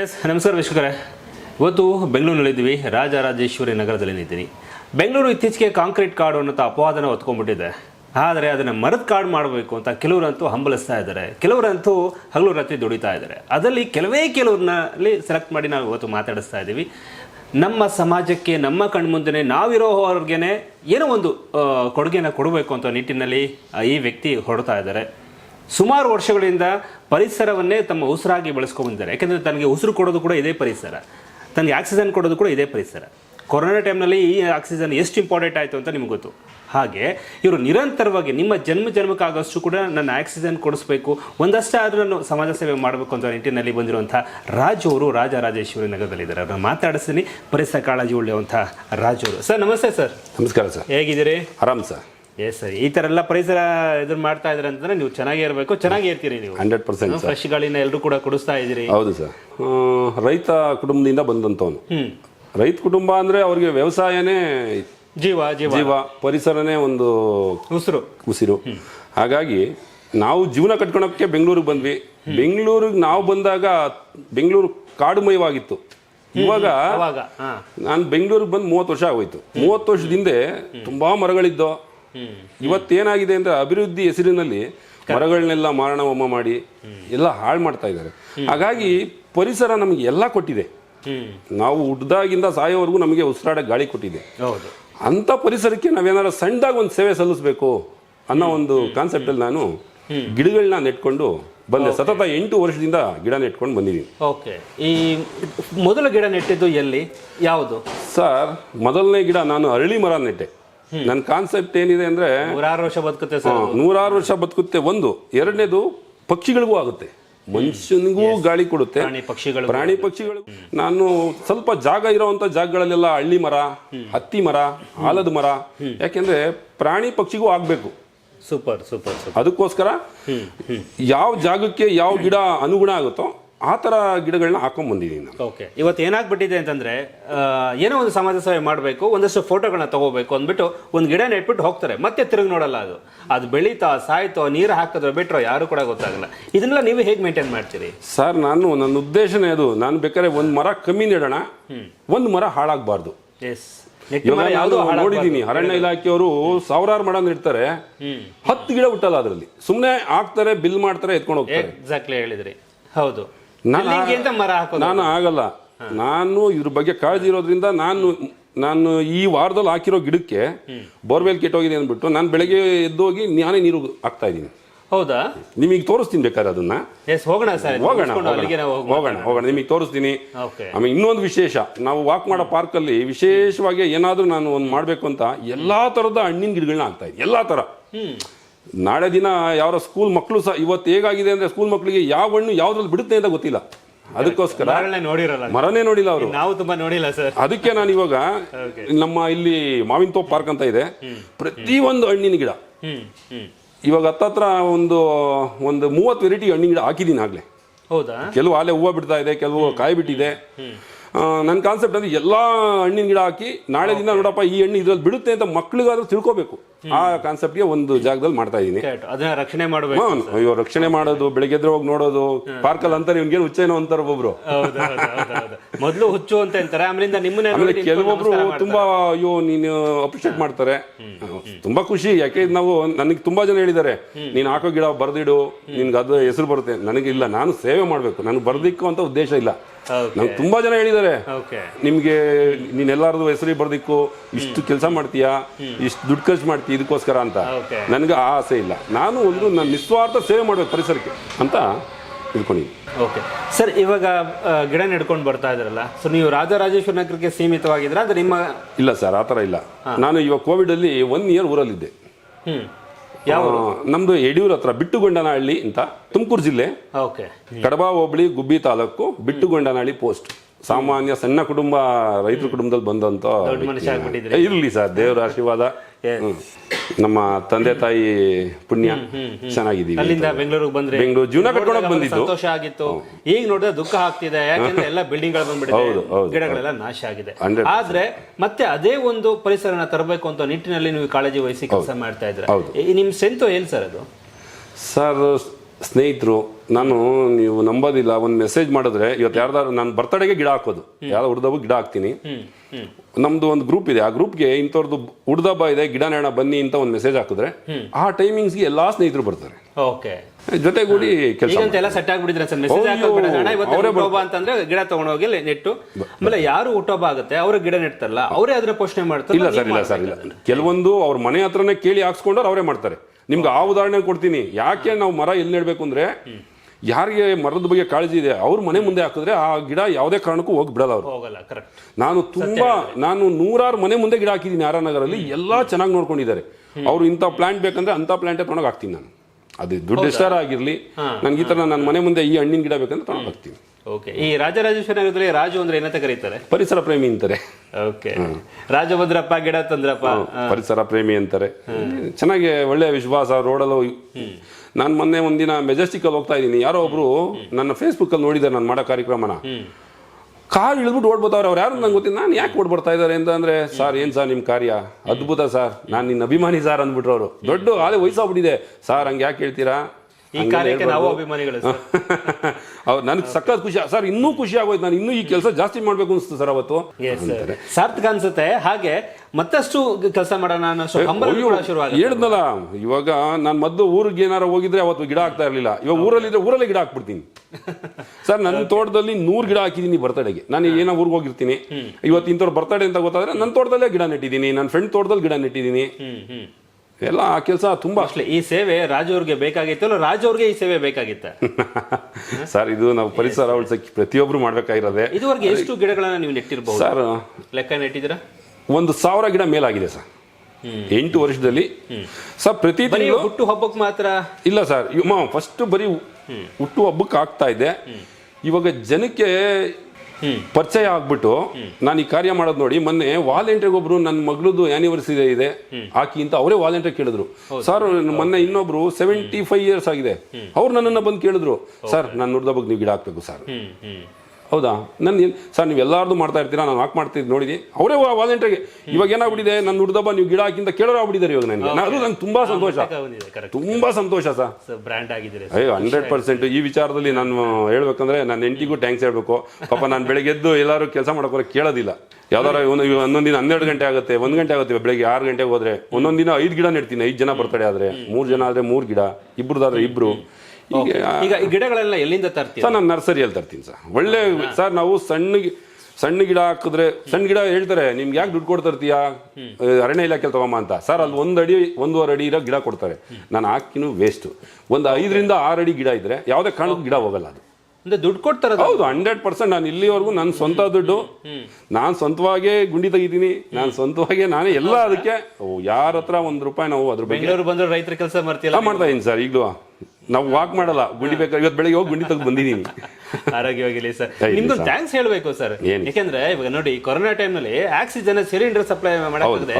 S ನಮಸ್ಕಾರ ವೀಕ್ಷಕರೇ. ಇವತ್ತು ಬೆಂಗಳೂರಿನಲ್ಲಿದ್ದೀವಿ. ರಾಜರಾಜೇಶ್ವರಿ ನಗರದಲ್ಲಿ ನಿಂತೀನಿ ಬೆಂಗಳೂರು ಇತ್ತೀಚೆಗೆ ಕಾಂಕ್ರೀಟ್ ಕಾಡು ಅನ್ನೋ ಅಪವಾದನ ಹೊತ್ಕೊಂಡ್ಬಿಟ್ಟಿದೆ. ಆದರೆ ಅದನ್ನು ಮರದ ಕಾರ್ಡ್ ಮಾಡಬೇಕು ಅಂತ ಕೆಲವರಂತೂ ಹಂಬಲಿಸ್ತಾ ಇದ್ದಾರೆ. ಕೆಲವರಂತೂ ಹಗಲು ರಾತ್ರಿ ದುಡಿತಾ ಇದ್ದಾರೆ. ಅದರಲ್ಲಿ ಕೆಲವೇ ಕೆಲವ್ರನ್ನಲ್ಲಿ ಸೆಲೆಕ್ಟ್ ಮಾಡಿ ನಾವು ಇವತ್ತು ಮಾತಾಡಿಸ್ತಾ ಇದ್ದೀವಿ. ನಮ್ಮ ಸಮಾಜಕ್ಕೆ, ನಮ್ಮ ಕಣ್ಮುಂದೆ ನಾವಿರೋವ್ರಿಗೇನೆ ಏನೋ ಒಂದು ಕೊಡುಗೆನ ಕೊಡಬೇಕು ಅಂತ ನಿಟ್ಟಿನಲ್ಲಿ ಈ ವ್ಯಕ್ತಿ ಹೊರಡ್ತಾ ಇದ್ದಾರೆ. ಸುಮಾರು ವರ್ಷಗಳಿಂದ ಪರಿಸರವನ್ನೇ ತಮ್ಮ ಉಸಿರಾಗಿ ಬಳಸ್ಕೊಂಡು ಬಂದಿದ್ದಾರೆ. ಯಾಕೆಂದರೆ ತನಗೆ ಉಸಿರು ಕೊಡೋದು ಕೂಡ ಇದೇ ಪರಿಸರ. ತನಗೆ ಆಕ್ಸಿಜನ್ ಕೊಡೋದು ಕೂಡ ಇದೇ ಪರಿಸರ. ಕೊರೋನಾ ಟೈಮ್ನಲ್ಲಿ ಈ ಆಕ್ಸಿಜನ್ ಎಷ್ಟು ಇಂಪಾರ್ಟೆಂಟ್ ಆಯಿತು ಅಂತ ನಿಮ್ಗೆ ಗೊತ್ತು. ಹಾಗೆ ಇವರು ನಿರಂತರವಾಗಿ ನಿಮ್ಮ ಜನ್ಮ ಜನ್ಮಕ್ಕಾಗಷ್ಟು ಕೂಡ ನನ್ನ ಆಕ್ಸಿಜನ್ ಕೊಡಿಸ್ಬೇಕು. ಒಂದಷ್ಟೇ ಆದರೂ ನಾನು ಸಮಾಜ ಸೇವೆ ಮಾಡಬೇಕು ಅಂತ ನಿಟ್ಟಿನಲ್ಲಿ ಬಂದಿರುವಂಥ ರಾಜು ಅವರು ರಾಜರಾಜೇಶ್ವರಿ ನಗರದಲ್ಲಿದ್ದಾರೆ. ಅವ್ರನ್ನ ಮಾತಾಡಿಸ್ತೀನಿ. ಪರಿಸರ ಕಾಳಜಿ ಉಳ್ಳೆಯುವಂಥ ರಾಜು ಅವರು. ಸರ್ ನಮಸ್ತೆ ಸರ್. ನಮಸ್ಕಾರ ಸರ್. ಹೇಗಿದ್ದೀರಿ? ಆರಾಮ್ ಸರ್. Yes sir. ಈ ತರ ಎಲ್ಲ ಪರಿಸರ ಇದನ್ನ ಮಾಡ್ತಾ ಇದ್ರೆ ಅಂತಂದ್ರೆ ನೀವು ಚೆನ್ನಾಗಿ ಇರಬೇಕು. ಚೆನ್ನಾಗಿ ಇರ್ತೀರಿ ನೀವು. Hundred percent sir. ಫ್ರೆಶ್ ಗಾಳಿನ ಎಲ್ಲರೂ ಕೂಡ ಕುಡಿಸ್ತಾ ಇದ್ದೀರಿ. ಹೌದು ಸರ್. ರೈತ ಕುಟುಂಬದಿಂದ ಬಂದಂಥವನು. ರೈತ ಕುಟುಂಬ ಅಂದ್ರೆ ಅವ್ರಿಗೆ ವ್ಯವಸಾಯನೇ ಜೀವ ಜೀವ. ಜೀವ ಪರಿಸರನೇ ಒಂದು ಉಸಿರು. ಉಸಿರು. ಹಾಗಾಗಿ ನಾವು ಜೀವನ ಕಟ್ಕೊಳಕ್ಕೆ ಬೆಂಗಳೂರಿಗೆ ಬಂದ್ವಿ. ಬೆಂಗಳೂರಿಗೆ ನಾವು ಬಂದಾಗ ಬೆಂಗಳೂರು ಕಾಡುಮಯವಾಗಿತ್ತು ಇವಾಗ ನಾನು ಬೆಂಗಳೂರಿಗೆ ಬಂದು ಮೂವತ್ತು ವರ್ಷ ಆಗೋಯ್ತು. ಮೂವತ್ತು ವರ್ಷದ ಹಿಂದೆ ತುಂಬಾ ಮರಗಳಿದ್ದೋ ಇವತ್ತೇನಾಗಿದೆ ಅಂದ್ರೆ ಅಭಿವೃದ್ಧಿ ಹೆಸರಿನಲ್ಲಿ ಮರಗಳನ್ನೆಲ್ಲ ಮಾರಣ ಹೋಮ. ಮಾಡಿ ಎಲ್ಲ ಹಾಳು ಮಾಡ್ತಾ ಇದ್ದಾರೆ. ಹಾಗಾಗಿ ಪರಿಸರ ನಮಗೆ ಎಲ್ಲ ಕೊಟ್ಟಿದೆ. ನಾವು ಹುಡ್ದಾಗಿಂದ ಸಾಯೋವರೆಗೂ ನಮಗೆ ಉಸಿರಾಡಕ್ಕೆ ಗಾಳಿ ಕೊಟ್ಟಿದೆ. ಅಂತ ಪರಿಸರಕ್ಕೆ ನಾವೇನಾರ ಸಣ್ಣದಾಗಿ ಒಂದು ಸೇವೆ ಸಲ್ಲಿಸಬೇಕು ಅನ್ನೋ ಒಂದು ಕಾನ್ಸೆಪ್ಟ್ ಅಲ್ಲಿ ನಾನು ಗಿಡಗಳನ್ನ ನೆಟ್ಕೊಂಡು ಬಂದೆ. ಸತತ ಎಂಟು ವರ್ಷದಿಂದ ಗಿಡ ನೆಟ್ಕೊಂಡು ಬಂದಿದ್ದೀನಿ ಓಕೆ ಈ ಮೊದಲ ಗಿಡ ನೆಟ್ಟಿದ್ದು ಎಲ್ಲಿ? ಯಾವುದು? ಸರ್ ಮೊದಲನೇ ಗಿಡ ನಾನು ಅರಳಿ ಮರ ನೆಟ್ಟೆ. ನನ್ನ ಕಾನ್ಸೆಪ್ಟ್ ಏನಿದೆ ಅಂದ್ರೆ ನೂರಾರು ವರ್ಷ ಬದುಕುತ್ತೆ ನೂರಾರು ವರ್ಷ ಬದುಕುತ್ತೆ. ಒಂದು ಎರಡನೇದು ಪಕ್ಷಿಗಳಿಗೂ ಆಗುತ್ತೆ. ಮನುಷ್ಯನಿಗೂ ಗಾಳಿ ಕೊಡುತ್ತೆ. ಪ್ರಾಣಿ ಪಕ್ಷಿಗಳು ಪ್ರಾಣಿ ಪಕ್ಷಿಗಳು ನಾನು ಸ್ವಲ್ಪ ಜಾಗ ಇರುವಂತ ಜಾಗಗಳಲ್ಲೆಲ್ಲ ಹಳ್ಳಿ ಮರ ಹತ್ತಿ ಮರ ಆಲದ ಮರ. ಯಾಕೆಂದ್ರೆ ಪ್ರಾಣಿ ಪಕ್ಷಿಗೂ ಆಗ್ಬೇಕು. ಸೂಪರ್ ಸೂಪರ್ ಅದಕ್ಕೋಸ್ಕರ ಯಾವ ಜಾಗಕ್ಕೆ ಯಾವ ಗಿಡ ಅನುಗುಣ ಆಗುತ್ತೋ ಆ ಥರ ಗಿಡಗಳನ್ನ ಹಾಕೊಂಡ್ ಬಂದಿದ್ದೀನಿ ನಾನು. ಓಕೆ ಇವತ್ತು ಏನಾಗ್ಬಿಟ್ಟಿದೆ ಅಂತಂದ್ರೆ ಏನೋ ಒಂದು ಸಮಾಜ ಸೇವೆ ಮಾಡಬೇಕು ಒಂದಷ್ಟು ಫೋಟೋಗಳನ್ನ ತಗೋಬೇಕು ಅಂದ್ಬಿಟ್ಟು ಒಂದು ಗಿಡ ನೆಟ್ಬಿಟ್ಟು ಹೋಗ್ತಾರೆ. ಮತ್ತೆ ತಿರುಗಿ ನೋಡಲ್ಲ ಅದು. ಅದು ಬೆಳೀತಾ ಸಾಯ್ತೋ ನೀರು ಹಾಕಿದ್ರೆ ಬಿಟ್ರೋ ಯಾರು ಕೂಡ ಗೊತ್ತಾಗಲ್ಲ. ಇದನ್ನೆಲ್ಲ ನೀವು ಹೇಗೆ ಮೇಂಟೈನ್ ಮಾಡ್ತೀರಿ? ಸರ್ ನಾನು ನನ್ನ ಉದ್ದೇಶನೇ ಅದು. ನಾನು ಬೇಕಾದ್ರೆ ಒಂದು ಮರ ಕಮ್ಮಿ ನೆಡೋಣ. ಒಂದು ಮರ ಹಾಳಾಗಬಾರ್ದು. ಎಸ್ ನೋಡಿದೀನಿ ಅರಣ್ಯ ಇಲಾಖೆಯವರು ಸಾವಿರಾರು ಮಡ ಇಡ್ತಾರೆ ಹತ್ತು ಗಿಡ ಹುಟ್ಟಲ್ಲ ಅದರಲ್ಲಿ. ಸುಮ್ಮನೆ ಹಾಕ್ತಾರೆ ಬಿಲ್ ಮಾಡ್ತಾರೆ ಎತ್ಕೊಂಡು ಹೋಗ್ತಾರೆ. ಎಕ್ಸಾಕ್ಟ್ಲಿ ಹೇಳಿದ್ರಿ. ಹೌದು. ನಾನು ಅಂತ ಮರ ಹಾಕೋದು? ನಾನು ಆಗಲ್ಲ. ನಾನು ಇದ್ರ ಬಗ್ಗೆ ಕಾಳಜಿ ಇರೋದ್ರಿಂದ ನಾನು ನಾನು ಈ ವಾರದಲ್ಲಿ ಹಾಕಿರೋ ಗಿಡಕ್ಕೆ ಬೋರ್ವೆಲ್ ಕೆಟ್ಟೋಗಿದೆ ಅಂದ್ಬಿಟ್ಟು ನಾನು ಬೆಳಗ್ಗೆ ಎದ್ದೋಗಿ ನಾನೇ ನೀರು ಹಾಕ್ತಾ ಇದ್ದೀನಿ. ಹೌದಾ? ನಿಮಗೆ ತೋರಿಸ್ತೀನಿ ಬೇಕಾದ್ರೆ ಅದನ್ನ? ಎಸ್ ಹೋಗೋಣ ಸರ್. ಹೋಗೋಣ ಹೋಗೋಣ. ನಿಮಗೆ ತೋರಿಸ್ತೀನಿ. ಆಮೇಲೆ ಇನ್ನೊಂದು ವಿಶೇಷ ನಾವು ವಾಕ್ ಮಾಡೋ ಪಾರ್ಕಲ್ಲಿ ವಿಶೇಷವಾಗಿ ಏನಾದರೂ ನಾನು ಒಂದು ಮಾಡಬೇಕು ಅಂತ ಎಲ್ಲಾ ತರದ ಹಣ್ಣಿನ ಗಿಡಗಳನ್ನ ಹಾಕ್ತಾ ಇದ್ದೀನಿ. ಎಲ್ಲಾ ತರ. ನಾಳೆ ದಿನ ಯಾರ ಸ್ಕೂಲ್ ಮಕ್ಕಳು ಸಹ ಇವತ್ತು ಹೇಗಾಗಿದೆ ಅಂದ್ರೆ ಸ್ಕೂಲ್ ಮಕ್ಕಳಿಗೆ ಯಾವ ಹಣ್ಣು ಯಾವ್ದ್ರಲ್ಲಿ ಬಿಡುತ್ತೆ ಅಂತ ಗೊತ್ತಿಲ್ಲ. ಅದಕ್ಕೋಸ್ಕರ ನೋಡಿರಲ್ಲ ಮರನೇ ನೋಡಿಲ್ಲ ಅವರು. ನಾವು ತುಂಬಾ ನೋಡಿಲ್ಲ ಸರ್. ಅದಕ್ಕೆ ನಾನು ಇವಾಗ ನಮ್ಮ ಇಲ್ಲಿ ಮಾವಿನ ತೋಪ್ ಪಾರ್ಕ್ ಅಂತ ಇದೆ. ಪ್ರತಿ ಒಂದು ಹಣ್ಣಿನ ಗಿಡ. ಇವಾಗ ಹತ್ತತ್ರ ಒಂದು ಒಂದು ಮೂವತ್ತು ವೆರೈಟಿ ಹಣ್ಣಿನ ಗಿಡ ಹಾಕಿದ್ದೀನಿ ಆಗ್ಲೇ. ಹೌದಾ? ಕೆಲವು ಆಲೆ ಹೂವು ಬಿಡ್ತಾ ಇದೆ ಕೆಲವು ಕಾಯಿ ಬಿಟ್ಟಿದೆ. ನನ್ನ ಕಾನ್ಸೆಪ್ಟ್ ಅಂದ್ರೆ ಎಲ್ಲಾ ಹಣ್ಣಿನ ಗಿಡ ಹಾಕಿ ನಾಳೆ ದಿನ ನೋಡಪ್ಪ ಈ ಹಣ್ಣು ಇದ್ರಲ್ಲಿ ಬಿಡುತ್ತೆ ಅಂತ ಮಕ್ಳಿಗಾದ್ರೂ ತಿಳ್ಕೊಬೇಕು. ಆ ಕಾನ್ಸೆಪ್ಟ್ಗೆ ಒಂದು ಜಾಗದಲ್ಲಿ ಮಾಡ್ತಾ ಇದ್ದೀನಿ ಅದನ್ನ ರಕ್ಷಣೆ ಮಾಡಬೇಕು ಅಯ್ಯೋ ರಕ್ಷಣೆ ಮಾಡೋದು ಬೆಳಿಗ್ಗೆ ಎದ್ರೆ ಹೋಗಿ ನೋಡೋದು ಪಾರ್ಕಲ್ಲಿ ಅಂತಾರೆ ಇವ್ನಿಗೆ ಹುಚ್ಚೇನೋ ಅಂತಾರೆ ಒಬ್ಬೊಬ್ರು ಮೊದಲು ಹುಚ್ಚು ಅಂತ ಹೇಳ್ತಾರೆ ಆಮೇಲಿಂದ ನಿಮ್ಮನ್ನೇ ಆಮೇಲೆ ಕೆಲವೊಬ್ರು ತುಂಬಾ ಅಯ್ಯೋ ನೀನು ಅಪ್ರಿಷಿಯೇಟ್ ಮಾಡ್ತಾರೆ. ತುಂಬಾ ಖುಷಿ. ಯಾಕೆ ನಾವು ನನಗೆ ತುಂಬಾ ಜನ ಹೇಳಿದ್ದಾರೆ ನೀನ್ ಹಾಕೋ ಗಿಡ ಬರ್ದಿಡು ನಿನ್ಗೆ ಅದು ಹೆಸರು ಬರುತ್ತೆ. ನನಗಿಲ್ಲ ನಾನು ಸೇವೆ ಮಾಡ್ಬೇಕು. ನನಗೆ ಬರ್ದಿಕ್ಕು ಅಂತ ಉದ್ದೇಶ ಇಲ್ಲ. ನಂಗೆ ತುಂಬಾ ಜನ ಹೇಳಿದ್ದಾರೆ. ನಿಮಗೆ ನಿಮ್ಗೆ ಹೆಸರಿ ಬರ್ದಿಕ್ಕು ಇಷ್ಟು ಕೆಲಸ ಮಾಡ್ತೀಯಾ? ಇಷ್ಟು ದುಡ್ಡು ಖರ್ಚು ಮಾಡ್ತೀಯ ಇದಕ್ಕೋಸ್ಕರ ಅಂತ. ನನಗೆ ಆ ಆಸೆ ಇಲ್ಲ. ನಾನು ಒಂದು ನನ್ನ ನಿಸ್ವಾರ್ಥ ಸೇವೆ ಮಾಡಬೇಕು ಪರಿಸರಕ್ಕೆ ಅಂತ ತಿಳ್ಕೊಂಡಿದ್ದೀನಿ. ಓಕೆ ಸರ್ ಇವಾಗ ಗಿಡ ನೆಡ್ಕೊಂಡು ಬರ್ತಾ ಇದ್ರಲ್ಲ ಸೊ ನೀವು ರಾಜರಾಜೇಶ್ವರ ನಗರಕ್ಕೆ ಸೀಮಿತವಾಗಿದ್ರೆ ಅದು ನಿಮ್ಮ ಇಲ್ಲ ಸರ್ ಆ ಥರ ಇಲ್ಲ. ನಾನು ಇವಾಗ ಕೋವಿಡಲ್ಲಿ ಒನ್ ಇಯರ್ ಊರಲ್ಲಿದ್ದೆ. ಯಾವ ನಮ್ದು ಯಡಿಯೂರ್ ಹತ್ರ ಬಿಟ್ಟುಗೊಂಡನಹಳ್ಳಿ ಅಂತ ತುಮಕೂರು ಜಿಲ್ಲೆ. ಓಕೆ. ಕಡಬ ಹೋಬಳಿ ಗುಬ್ಬಿ ತಾಲೂಕು ಬಿಟ್ಟುಗೊಂಡನಹಳ್ಳಿ ಪೋಸ್ಟ್. ಸಾಮಾನ್ಯ ಸಣ್ಣ ಕುಟುಂಬ ರೈತರ ಕುಟುಂಬದಲ್ಲಿ ಬಂದಂತ. ಇರ್ಲಿ ಸರ್ ದೇವರ ಆಶೀರ್ವಾದ. ನಮ್ಮ ತಂದೆ ತಾಯಿ ಪುಣ್ಯ ಚೆನ್ನಾಗಿದ್ದೀವಿ ಅಲ್ಲಿಂದ ಬೆಂಗಳೂರಿಗೆ ಬಂದ್ರೆ ಬೆಂಗಳೂರು ಜೀವನ ಕಟ್ಕೊಂಡೋಗಿ ಬಂದಿದ್ದು. ಸಂತೋಷ ಆಗಿತ್ತು. ಈಗ ನೋಡಿದ್ರೆ ದುಃಖ ಆಗ್ತಿದೆ. ಯಾಕಂದ್ರೆ ಎಲ್ಲ ಬಿಲ್ಡಿಂಗ್ಗಳು ಬಂದ್ಬಿಟ್ಟು ಬಂದ್ಬಿಟ್ಟಿದೆ ಗಿಡಗಳೆಲ್ಲ ನಾಶ ಆಗಿದೆ. ಆದ್ರೆ ಮತ್ತೆ ಅದೇ ಒಂದು ಪರಿಸರನ ತರಬೇಕು ಅಂತ ನಿಟ್ಟಿನಲ್ಲಿ ನೀವು ಕಾಳಜಿ ವಹಿಸಿ ಕೆಲಸ ಮಾಡ್ತಾ ಇದ್ರೆ. ನಿಮ್ ಸೆಂತು ಏನ್ ಸರ್ ಅದು? ಸರ್ ಸ್ನೇಹಿತರು ನಾನು ನೀವು ನಂಬೋದಿಲ್ಲ ಒಂದು ಮೆಸೇಜ್ ಮಾಡಿದ್ರೆ ಇವತ್ತು ಯಾರ್ದಾರು ನಾನು ಬರ್ತಡೆಗೆ ಗಿಡ ಹಾಕೋದು. ಯಾವ್ದೋ ಹುಡ್ದಬ್ಬ ಗಿಡ ಹಾಕ್ತೀನಿ. ನಮ್ದು ಒಂದು ಗ್ರೂಪ್ ಇದೆ. ಆ ಗ್ರೂಪ್ಗೆ ಇಂಥವ್ರದ್ದು ಹುಡ್ದಬ್ಬ ಇದೆ ಗಿಡ ನೆಡ ಬನ್ನಿ ಅಂತ ಒಂದು ಮೆಸೇಜ್ ಹಾಕಿದ್ರೆ ಆ ಟೈಮಿಂಗ್ಸ್ಗೆ ಎಲ್ಲಾ ಸ್ನೇಹಿತರು ಬರ್ತಾರೆ. ಓಕೆ. ಜೊತೆಗೂಡಿ ಕೆಲಸ ಎಲ್ಲ ಸೆಟ್ ಆಗ್ಬಿಟ್ಟಿದ್ರೆ ಸರ್ ಮೆಸೇಜ್ ಅಂತಂದ್ರೆ ಗಿಡ ತಗೊಂಡೋಗಿ ನೆಟ್ಟು. ಆಮೇಲೆ ಯಾರು ಹುಟ್ಟುಹಬ್ಬ ಆಗುತ್ತೆ? ಅವ್ರ ಗಿಡ ನೆಡ್ತಾರಲ್ಲ ಅವರೇ ಅದನ್ನ ಪೋಷಣೆ ಮಾಡ್ತಾರೆ ಇಲ್ಲ ಸರ್ ಇಲ್ಲ ಸರ್ ಇಲ್ಲ. ಕೆಲವೊಂದು ಅವ್ರ ಮನೆ ಹತ್ರನೇ ಕೇಳಿ ಹಾಕ್ಸ್ಕೊಂಡವ್ರು ಅವರೇ ಮಾಡ್ತಾರೆ. ನಿಮ್ಗೆ ಆ ಉದಾಹರಣೆ ಕೊಡ್ತೀನಿ. ಯಾಕೆ ನಾವು ಮರ ಎಲ್ಲಿ ನೆಡಬೇಕು ಅಂದ್ರೆ ಯಾರಿಗೆ ಮರದ ಬಗ್ಗೆ ಕಾಳಜಿ ಇದೆ ಅವ್ರ ಮನೆ ಮುಂದೆ ಹಾಕಿದ್ರೆ ಆ ಗಿಡ ಯಾವುದೇ ಕಾರಣಕ್ಕೂ ಹೋಗಿ ಬಿಡಲ್ಲ ಅವರು. ಹೋಗಲ್ಲ ಕರೆಕ್ಟ್ ನಾನು ತುಂಬಾ ನಾನು ನೂರಾರು ಮನೆ ಮುಂದೆ ಗಿಡ ಹಾಕಿದ್ದೀನಿ ಆರಾನಗರಲ್ಲಿ ಎಲ್ಲ ಎಲ್ಲಾ ಚೆನ್ನಾಗಿ ನೋಡ್ಕೊಂಡಿದ್ದಾರೆ. ಅವ್ರು ಇಂಥ ಪ್ಲಾಂಟ್ ಬೇಕಂದ್ರೆ ಅಂತ ಪ್ಲಾಂಟೇ ತೊಗೊಂಡೋಗಿ ಹಾಕ್ತೀನಿ ನಾನು. ಅದು ದುಡ್ಡು ಎಷ್ಟಾರ ಆಗಿರ್ಲಿ. ನನಗೆ ಈ ತರ ನನ್ನ ಮನೆ ಮುಂದೆ ಈ ಹಣ್ಣಿನ ಗಿಡ ಬೇಕಂತ ತೊಗೊಂಡು ಹೋಗ್ತೀನಿ ಓಕೆ. ಈ ರಾಜರಾಜೇಶ್ವರಿ ನಗರದಲ್ಲಿ ರಾಜು ಅಂದ್ರೆ ಏನಂತ ಕರೀತಾರೆ? ಪರಿಸರ ಪ್ರೇಮಿ ಅಂತಾರೆ. ಓಕೆ. ರಾಜಭದ್ರಪ್ಪ ಗಿಡ ತಂದ್ರಪ್ಪ. ಪರಿಸರ ಪ್ರೇಮಿ ಅಂತಾರೆ. ಚೆನ್ನಾಗಿ ಒಳ್ಳೆ ವಿಶ್ವಾಸ ರೋಡಲ್ಲೂ ನಾನು ಮೊನ್ನೆ ಒಂದಿನ ಮೆಜೆಸ್ಟಿಕ್ ಅಲ್ಲಿ ಹೋಗ್ತಾ ಇದ್ದೀನಿ. ಯಾರೋ ಒಬ್ರು ನನ್ನ ಫೇಸ್ಬುಕ್ ಅಲ್ಲಿ ನೋಡಿದ್ದಾರೆ ನಾನು ಮಾಡೋ ಕಾರ್ಯಕ್ರಮನ. ಕಾರ್ ಇಳಿದ್ಬಿಟ್ಟು ಓಡ್ಬೋದವ್ರು ಅವ್ರು ಯಾರು ನಂಗೆ ಗೊತ್ತಿಲ್ಲ. ನಾನು ಯಾಕೆ ಓಡ್ಬರ್ತಾ ಇದ್ದಾರೆ ಅಂತ ಅಂದ್ರೆ, ಸರ್, ಏನ್ ಸರ್ ನಿಮ್ಮ ಕಾರ್ಯ? ಅದ್ಭುತ ಸರ್. ನಾನು ನಿನ್ನ ಅಭಿಮಾನಿ ಸರ್ ಅಂದ್ಬಿಟ್ರು ಅವರು. ದೊಡ್ಡ ಆಲೆ ವಯಸ್ಸಾಗ್ಬಿಟ್ಟಿದೆ ಸರ್, ಹಂಗೆ ಯಾಕೆ ಹೇಳ್ತೀರಾ? ಈ ಕಾರ್ಯಕ್ಕೆ ನಾವು. ಅಭಿಮಾನಿಗಳು ಅವ್ರು ನನಗೆ ಸಖತ್ ಖುಷಿ. ಸರ್ ಇನ್ನೂ ಖುಷಿ ಆಗೋಯ್ತು. ನಾನು ಇನ್ನೂ ಈ ಕೆಲಸ ಜಾಸ್ತಿ ಮಾಡಬೇಕು ಅನಿಸ್ತು ಸರ್ ಅವತ್ತು. ಸಾರ್ಥಕ ಅನ್ಸುತ್ತೆ. ಹಾಗೆ ಮತ್ತಷ್ಟು ಕೆಲಸ ಮಾಡೋಣ. ಹೇಳಿದ್ನಲ್ಲ ಇವಾಗ ನಾನು ಮೊದಲು ಊರಿಗೆ ಏನಾರ ಹೋಗಿದ್ರೆ ಅವತ್ತು ಗಿಡ ಹಾಕ್ತಾ ಇರಲಿಲ್ಲ. ಇವಾಗ ಊರಲ್ಲಿ ಇದ್ರೆ ಊರಲ್ಲೇ ಗಿಡ ಹಾಕ್ಬಿಡ್ತೀನಿ. ಸರ್ ನನ್ನ ತೋಟದಲ್ಲಿ ನೂರು ಗಿಡ ಹಾಕಿದ್ದೀನಿ ಬರ್ತಡೆಗೆ. ನಾನು ಏನೋ ಊರಿಗೆ ಹೋಗಿರ್ತೀನಿ. ಇವತ್ತು ಇಂಥವ್ರು ಬರ್ತಡೆ ಅಂತ ಗೊತ್ತಾದ್ರೆ ನನ್ನ ತೋಟದಲ್ಲೇ ಗಿಡ ನೆಟ್ಟಿದ್ದೀನಿ. ನನ್ನ ಫ್ರೆಂಡ್ ತೋಟದಲ್ಲಿ ಗಿಡ ನೆಟ್ಟಿದ್ದೀನಿ. ಎಲ್ಲ ಆ ಕೆಲಸ ತುಂಬಾ ಅಷ್ಟೇ ಈ ಸೇವೆ ರಾಜು ಅವ್ರಿಗೆ ಬೇಕಾಗಿತ್ತು ಅಲ್ಲ ರಾಜು ಅವ್ರಿಗೆ ಈ ಸೇವೆ ಬೇಕಾಗಿತ್ತ? ಸರ್ ಇದು ನಾವು ಪರಿಸರ ಉಳಿಸಕ್ಕೆ ಪ್ರತಿಯೊಬ್ರು ಮಾಡ್ಬೇಕಾಗಿರೋದೇ. ಇದುವರೆಗೆ ಎಷ್ಟು ಗಿಡಗಳನ್ನ ನೀವು ನೆಟ್ಟಿರ್ಬೋದು? ಸರ್ ಲೆಕ್ಕ ನೆಟ್ಟಿದ್ದೀರಾ? ಒಂದು ಸಾವಿರ ಗಿಡ ಮೇಲಾಗಿದೆ ಸರ್. ಎಂಟು ವರ್ಷದಲ್ಲಿ. ಸರ್ ಪ್ರತಿ ತಿಂಗಳು ಹುಟ್ಟು ಹಬ್ಬಕ್ಕೆ ಮಾತ್ರ? ಇಲ್ಲ ಸರ್. ಫಸ್ಟ್ ಬರೀ ಹುಟ್ಟು ಹಬ್ಬಕ್ಕೆ ಆಗ್ತಾ ಇದೆ. ಇವಾಗ ಜನಕ್ಕೆ ಪರಿಚಯ ಆಗ್ಬಿಟ್ಟು ನಾನು ಈ ಕಾರ್ಯ ಮಾಡೋದು ನೋಡಿ ಮೊನ್ನೆ ವಾಲೆಂಟ್ರಿಗೆ ಒಬ್ರು ನನ್ನ ಮಗಳದ್ದು ಆನಿವರ್ಸರಿ ಇದೆ. ಆಕಿ ಅಂತ ಅವರೇ ವಾಲೆಂಟ್ರಿ ಕೇಳಿದ್ರು. ಸರ್ ಮೊನ್ನೆ ಇನ್ನೊಬ್ರು ಸೆವೆಂಟಿ ಫೈವ್ ಇಯರ್ಸ್ ಆಗಿದೆ ಅವ್ರು ನನ್ನನ್ನು ಬಂದು ಕೇಳಿದ್ರು. ಸರ್ ನಾನು ನೋಡಿದ ಬಗ್ಗೆ ನೀವು ಗಿಡ ಹಾಕ್ಬೇಕು ಸರ್ ಹೌದಾ? ನನ್ನ ಸರ್ ನೀವು ಎಲ್ಲಾರ್ದು ಮಾಡ್ತಾ ಇರ್ತೀರಾ? ನಾನು ಹಾಕಿ ಮಾಡ್ತಿದ್ದು ನೋಡಿದಿ. ಅವರೇ ವಾಲಂಟಿಯರ್ಗೆ ಇವಾಗ ಏನಾಗ್ಬಿಟ್ಟಿದೆ? ನನ್ನ ಹುಡ್ದಬ್ಬ ನೀವು ಗಿಡ ಹಾಕಿಂತ ಕೇಳೋರು ಆಗ್ಬಿಟ್ಟಿದ್ದಾರೆ ಇವಾಗ ನನಗೆ. ನಾನು- ಅದು ನಂಗೆ ತುಂಬಾ ಸಂತೋಷ. ತುಂಬ ಸಂತೋಷ ಸರ್. ಬ್ರ್ಯಾಂಡ್ ಆಗಿದ್ದೀರಿ ಅಯ್ಯೋ ಹಂಡ್ರೆಡ್ ಪರ್ಸೆಂಟ್ ಈ ವಿಚಾರದಲ್ಲಿ ನಾನು ಹೇಳ್ಬೇಕಂದ್ರೆ ನನ್ನ ಹೆಂಡತಿಗೂ ಟ್ಯಾಂಕ್ಸ್ ಹೇಳ್ಬೇಕು. ಪಾಪ ನಾನು ಬೆಳಗ್ಗೆ ಎದ್ದು ಎಲ್ಲರೂ ಕೆಲಸ ಮಾಡೋಕೆ ಕೇಳೋದಿಲ್ಲ. ಯಾವ್ದಾರ ಒಂದು ಒಂದೊಂದು ದಿನ ಹನ್ನೆರಡು ಗಂಟೆ ಆಗುತ್ತೆ ಒಂದು ಗಂಟೆ ಆಗುತ್ತೆ. ಬೆಳಗ್ಗೆ ಆರು ಗಂಟೆಗೆ ಹೋದ್ರೆ ಒಂದೊಂದು ದಿನ ಐದು ಗಿಡ ನೆಡ್ತೀನಿ. ಐದು ಜನ ಬರ್ತಾರೆ ಆದ್ರೆ. ಮೂರು ಜನ ಆದ್ರೆ ಮೂರು ಗಿಡ ಇಬ್ಬರದಾದ್ರೆ ಇಬ್ರು. ಈಗ ಈ ಗಿಡಗಳೆಲ್ಲ ಎಲ್ಲಿಂದ ತರ್ತೀವಿ ಸರ್ ನಾನು ನರ್ಸರಿಯಲ್ಲಿ ತರ್ತೀನಿ ಸರ್. ಒಳ್ಳೆ ಸರ್ ನಾವು ಸಣ್ಣ ಸಣ್ಣ ಗಿಡ ಹಾಕಿದ್ರೆ ಸಣ್ಣ ಗಿಡ ಹೇಳ್ತಾರೆ ನಿಮ್ಗೆ ಯಾಕೆ ದುಡ್ಡು ಕೊಡ್ತಾ ಇರ್ತೀಯಾ ಅರಣ್ಯ ಇಲಾಖೆ ತಗೊಂಬ ಅಂತ. ಸರ್ ಅಲ್ಲಿ ಒಂದು ಅಡಿ ಒಂದೂವರೆ ಅಡಿ ಇರೋ ಗಿಡ ಕೊಡ್ತಾರೆ. ನಾನು ಹಾಕಿನೂ ವೇಸ್ಟ್ ಒಂದು ಐದರಿಂದ ಆರು ಅಡಿ ಗಿಡ ಇದ್ರೆ ಯಾವುದೇ ಕಾರಣಕ್ಕೂ ಗಿಡ ಹೋಗಲ್ಲ ಅದು. ಅಂದ್ರೆ ದುಡ್ಡು ಕೊಡ್ತಾರೆ ಹೌದು ಹಂಡ್ರೆಡ್ ಪರ್ಸೆಂಟ್ ನಾನು ಇಲ್ಲಿವರೆಗೂ ನನ್ನ ಸ್ವಂತ ದುಡ್ಡು ನಾನು ಸ್ವಂತವಾಗೇ ಗುಂಡಿ ತೆಗಿತೀನಿ ನಾನು ಸ್ವಂತವಾಗೇ ನಾನೇ ಎಲ್ಲ ಅದಕ್ಕೆ ಯಾರ ಹತ್ರ ಒಂದು ರೂಪಾಯಿ ನಾವು ಅದ್ರ ಬಗ್ಗೆ ಬೆಂಗಳೂರು ಬಂದ್ರೆ ರೈತರ ಕೆಲಸ ಮಾಡ್ತೀನಿ ಮಾಡ್ತಾ ಸರ್ ಈಗಲೂ. ನಾವು ವಾಕ್ ಮಾಡಲ್ಲ ಗುಂಡಿ ಬೇಕಾದ್ರೆ ಇವತ್ತು ಬೆಳಿಗ್ಗೆ ಹೋಗಿ ಗುಂಡಿ ತೆಗೆದು ಬಂದಿದ್ದೀನಿ ಆರೋಗ್ಯವಾಗಿರ್ಲಿ ಸರ್. ನಿಮ್ಗೆ ಒಂದು ಥ್ಯಾಂಕ್ಸ್ ಹೇಳಬೇಕು ಸರ್? ಯಾಕೆಂದ್ರೆ ಇವಾಗ ನೋಡಿ ಕೊರೋನಾ ಟೈಮ್ನಲ್ಲಿ ಆಕ್ಸಿಜನ್ ಸಿಲಿಂಡರ್ ಸಪ್ಲೈ ಮಾಡಕ್ಕಾಗದೆ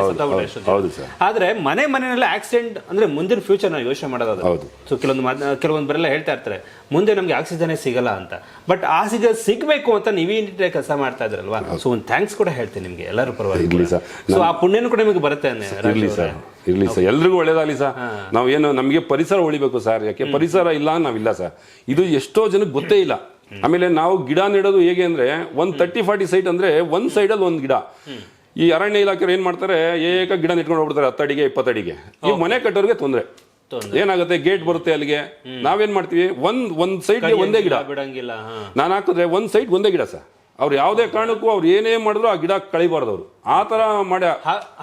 sir. ಆದ್ರೆ ಮನೆ ಮನೆಯಲ್ಲಿ ಆಕ್ಸಿಡೆಂಟ್ ಅಂದ್ರೆ ಮುಂದಿನ ಫ್ಯೂಚರ್ ನಾವು ಯೋಚನೆ ಮಾಡೋದು. ಸೊ ಕೆಲವೊಂದು ಕೆಲವೊಂದು ಬರೆಲ್ಲ ಹೇಳ್ತಾ ಇರ್ತಾರೆ ಮುಂದೆ ನಮ್ಗೆ ಆಕ್ಸಿಜನ್ ಸಿಗಲ್ಲ ಅಂತ. ಬಟ್ ಆಕ್ಸಿಜನ್ ಸಿಗಬೇಕು ಅಂತ ನೀವೇ ಕೆಲಸ ಮಾಡ್ತಾ ಇದ್ರಲ್ವಾ? ಸೊ ಒಂದು ಥ್ಯಾಂಕ್ಸ್ ಕೂಡ ಹೇಳ್ತೀನಿ ನಿಮ್ಗೆ ಎಲ್ಲರೂ ಪರವಾಗಿ ಇರ್ಲಿ ಸೊ ಆ ಪುಣ್ಯನೂ ಕೂಡ ನಿಮಗೆ ಬರುತ್ತೆ ಇರ್ಲಿ ಸರ್ ಇರ್ಲಿ ಸರ್. ಎಲ್ರಿಗೂ ಒಳ್ಳೇದಾಗಲಿ ಸರ್. ಏನು ನಮಗೆ ಪರಿಸರ ಉಳಿಬೇಕು ಸರ್. ಯಾಕೆ ಪರಿಸರ ಇಲ್ಲ ನಾವಿಲ್ಲ ಸರ್. ಇದು ಎಷ್ಟೋ ಜನಕ್ಕೆ ಗೊತ್ತೇ ಇಲ್ಲ. ಆಮೇಲೆ ನಾವು ಗಿಡ ನೆಡೋದು ಹೇಗೆ ಅಂದ್ರೆ ಒಂದ್ ತರ್ಟಿ ಫಾರ್ಟಿ ಸೈಟ್ ಅಂದ್ರೆ ಒಂದ್ ಸೈಡಲ್ಲಿ ಒಂದ್ ಗಿಡ. ಈ ಅರಣ್ಯ ಇಲಾಖೆ ಏನ್ ಮಾಡ್ತಾರೆ? ಏಕ ಗಿಡ ನೆಟ್ಕೊಂಡು ಹೋಗ್ಬಿಡ್ತಾರೆ ಹತ್ತಡಿಗೆ ಇಪ್ಪತ್ತಡಿಗೆ ಈ ಮನೆ ಕಟ್ಟೋರಿಗೆ ತೊಂದ್ರೆ. ಏನಾಗುತ್ತೆ? ಗೇಟ್ ಬರುತ್ತೆ ಅಲ್ಲಿಗೆ. ನಾವೇನ್ ಮಾಡ್ತೀವಿ? ಒಂದ್ ಒಂದ್ ಸೈಡ್ ಒಂದೇ ಗಿಡ. ಬಿಡಂಗಿಲ್ಲ ನಾನು ಹಾಕಿದ್ರೆ ಒಂದ್ ಸೈಡ್ ಒಂದೇ ಗಿಡ ಸರ್. ಅವ್ರು ಯಾವುದೇ ಕಾರಣಕ್ಕೂ ಅವ್ರು ಏನೇ ಮಾಡಿದ್ರು ಆ ಗಿಡ ಕಳಿಬಾರ್ದು ಅವರು. ಆ ತರ ಮಾಡ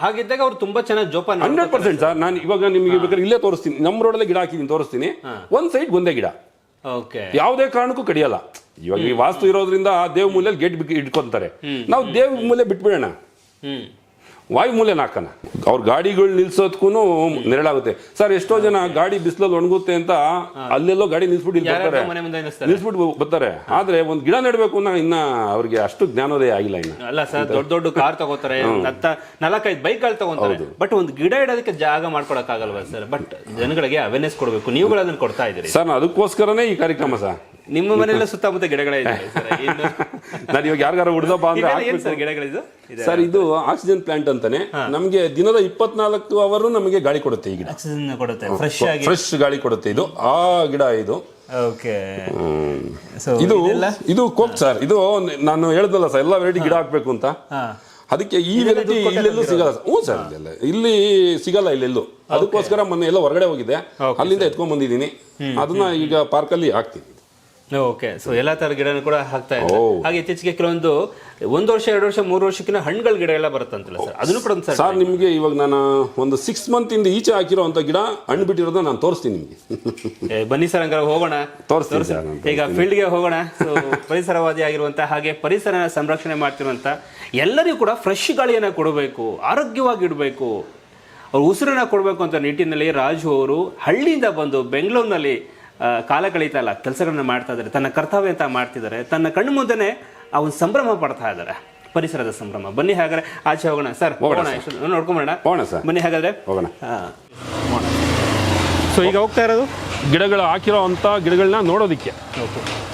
ಹಾಗಿದ್ದಾಗ ಅವ್ರು ತುಂಬಾ ಚೆನ್ನಾಗಿ ಜೋಪಾನ ಹಂಡ್ರೆಡ್ ಪರ್ಸೆಂಟ್ ಸರ್. ನಾನು ಇವಾಗ ನಿಮಗೆ ಬೇಕಾದ್ರೆ ಇಲ್ಲೇ ತೋರಿಸ್ತೀನಿ. ನಮ್ಮ ರೋಡಲ್ಲೇ ಗಿಡ ಹಾಕಿದ್ದೀನಿ ತೋರಿಸ್ತೀನಿ. ಒಂದ್ ಸೈಡ್ ಒಂದೇ ಗಿಡ. ಯಾವುದೇ ಕಾರಣಕ್ಕೂ ಕಡಿಯಲ್ಲ. ಇವಾಗ ಈ ವಾಸ್ತು ಇರೋದ್ರಿಂದ ಆ ದೇವ್ ಮೂಲೆಯಲ್ಲಿ ಗೇಟ್ ಇಟ್ಕೊಂತಾರೆ. ನಾವು ದೇವ್ ಮೂಲೆ ಬಿಟ್ಬಿಡೋಣ. ಹ್ಮ್. ವಾಯು ಮೂಲೆನ ಹಾಕೋಣ ಅವ್ರ ಗಾಡಿಗಳು ನಿಲ್ಸೋದ್ಕೂ ನೆರಳಾಗುತ್ತೆ. ಸರ್ ಎಷ್ಟೋ ಜನ ಗಾಡಿ ಬಿಸಿಲಲ್ಲಿ ಒಣಗುತ್ತೆ ಅಂತ ಅಲ್ಲೆಲ್ಲೋ ಗಾಡಿ ನಿಲ್ಸ್ಬಿಟ್ಟು ಇಲ್ಲಿ ಬರ್ತಾರೆ ನಿಲ್ಸ್ಬಿಟ್ಟು ಬರ್ತಾರೆ. ಆದ್ರೆ ಒಂದ್ ಗಿಡ ನೆಡ್ಬೇಕು ಅನ್ನೋ ಇನ್ನ ಅವ್ರಿಗೆ ಅಷ್ಟು ಜ್ಞಾನೋದಯ ಆಗಿಲ್ಲ ಇನ್ನ. ಅಲ್ಲ ಸರ್ ದೊಡ್ಡ ದೊಡ್ಡ ಕಾರ್ ತಗೋತಾರೆ ಹತ್ತ ನಾಲ್ಕೈದು ಬೈಕ್ಗಳು ತಗೊಂತಾರೆ ಬಟ್ ಒಂದು ಗಿಡ ಇಡೋದಕ್ಕೆ ಜಾಗ ಮಾಡ್ಕೊಡಕ್ ಆಗಲ್ವಾ ಸರ್? ಬಟ್ ಜನಗಳಿಗೆ ಅವೇರ್ನೆಸ್ ಕೊಡಬೇಕು. ನೀವುಗಳು ಅದನ್ನ ಕೊಡ್ತಾ ಇದ್ದೀರಿ. ಸರ್ ಅದಕ್ಕೋಸ್ಕರನೇ ಈ ಕಾರ್ಯಕ್ರಮ ಸರ್. ನಿಮ್ಮ ಮನೆಯಲ್ಲ ಸುತ್ತಮುತ್ತ ಗಿಡಗಳೇ ಇದೆ ಸರ್ ನಾನು ಇವಾಗ ಯಾರಿಗಾರ ಹುಡ್ದಪ್ಪ ಅಂದ್ರೆ ಗಿಡಗಳಿದು ಇದೆ? ಸರ್ ಇದು ಆಕ್ಸಿಜನ್ ಪ್ಲಾಂಟ್ ಅಂತಾನೆ. ನಮಗೆ ದಿನದ ಇಪ್ಪತ್ನಾಲ್ಕು ಅವರ್ ನಮಗೆ ಗಾಳಿ ಕೊಡುತ್ತೆ ಈ ಗಿಡ. ಆಕ್ಸಿಜನ್ ಕೊಡುತ್ತೆ ಫ್ರೆಶ್ ಆಗಿ. ಫ್ರೆಶ್ ಗಾಳಿ ಕೊಡುತ್ತೆ ಇದು. ಆ ಗಿಡ ಇದು. ಓಕೆ ಸೊ ಇದು ಇದು ಕೋಕ್ ಸರ್ ಇದು ನಾನು ಹೇಳ್ದಲ್ಲ ಸರ್ ಎಲ್ಲ ವೆರೈಟಿ ಗಿಡ ಹಾಕ್ಬೇಕು ಅಂತ. ಅದಕ್ಕೆ ಈ ವೆರೈಟಿ ಇಲ್ಲೆಲ್ಲೂ ಸಿಗಲ್ಲ ಸರ್ ಹ್ಞೂ ಸರ್ ಇಲ್ಲೆಲ್ಲ. ಇಲ್ಲಿ ಸಿಗಲ್ಲ ಇಲ್ಲೆಲ್ಲೂ. ಅದಕ್ಕೋಸ್ಕರ ಮೊನ್ನೆ ಎಲ್ಲ ಹೊರಗಡೆ ಹೋಗಿದೆ ಅಲ್ಲಿಂದ ಎತ್ಕೊಂಡ್ ಬಂದಿದ್ದೀನಿ. ಅದನ್ನ ಈಗ ಪಾರ್ಕಲ್ಲಿ ಹಾಕ್ತೀನಿ ಓಕೆ ಸೊ ಎಲ್ಲ ತರ ಗಿಡನೂ ಕೂಡ ಹಾಕ್ತಾ ಇದ್ದಾರೆ. ಹಾಗೆ ಇತ್ತೀಚೆಗೆ ಕೆಲವೊಂದು ಒಂದು ವರ್ಷ ಎರಡು ವರ್ಷ ಮೂರು ವರ್ಷಕ್ಕಿಂತ ಹಣ್ಣುಗಳ ಗಿಡ ಎಲ್ಲ ಬರುತ್ತಂತಲ್ಲ ಸರ್ ಅದನ್ನು ಕೂಡ ಒಂದು ಸರ್ ಸರ್ ನಿಮಗೆ ಇವಾಗ ನಾನು ಒಂದು ಸಿಕ್ಸ್ ಮಂತ್ ಇಂದ ಈಚೆ ಹಾಕಿರೋಂಥ ಗಿಡ ಹಣ್ಣು ಬಿಟ್ಟಿರೋದನ್ನ ನಾನು ತೋರಿಸ್ತೀನಿ ನಿಮಗೆ. ಬನ್ನಿ ಸರ್ ಹಂಗಾರೆ ಹೋಗೋಣ. ತೋರಿಸ್ತೀನಿ ಸರ್ ಈಗ ಫೀಲ್ಡ್ಗೆ ಹೋಗೋಣ. ಸೊ ಪರಿಸರವಾದಿ ಆಗಿರುವಂತ ಹಾಗೆ ಪರಿಸರನ ಸಂರಕ್ಷಣೆ ಮಾಡ್ತಿರುವಂತ ಎಲ್ಲರಿಗೂ ಕೂಡ ಫ್ರೆಶ್ ಗಾಳಿಯನ್ನ ಕೊಡಬೇಕು ಆರೋಗ್ಯವಾಗಿ ಇಡಬೇಕು. ಅವ್ರು ಉಸಿರನ್ನ ಕೊಡಬೇಕು ಅಂತ ನಿಟ್ಟಿನಲ್ಲಿ ರಾಜು ಅವರು ಹಳ್ಳಿಯಿಂದ ಬಂದು ಬೆಂಗಳೂರಿನಲ್ಲಿ ಕಾಲ ಕಳೀತಾ ಇಲ್ಲ. ಕೆಲಸಗಳನ್ನ ಮಾಡ್ತಾ ಇದ್ದಾರೆ. ತನ್ನ ಕರ್ತವ್ಯ ಅಂತ ಮಾಡ್ತಿದ್ದಾರೆ. ತನ್ನ ಕಣ್ಣು ಮುಂದೆನೆ ಅವನು ಒಂದು ಸಂಭ್ರಮ ಪಡ್ತಾ ಇದ್ದಾರೆ. ಪರಿಸರದ ಸಂಭ್ರಮ. ಬನ್ನಿ ಹಾಗಾದ್ರೆ ಆಚೆ ಹೋಗೋಣ. ಸರ್ ಹೋಗೋಣ ನೋಡ್ಕೊಂಬೋಣ ಹೋಗೋಣ ಸರ್. ಬನ್ನಿ ಹಾಗಾದ್ರೆ. ಹೋಗೋಣ. ಸೊ ಈಗ ಹೋಗ್ತಾ ಇರೋದು? ಗಿಡಗಳು ಹಾಕಿರೋ ಅಂಥ ಗಿಡಗಳನ್ನ ನೋಡೋದಕ್ಕೆ. ಓಕೆ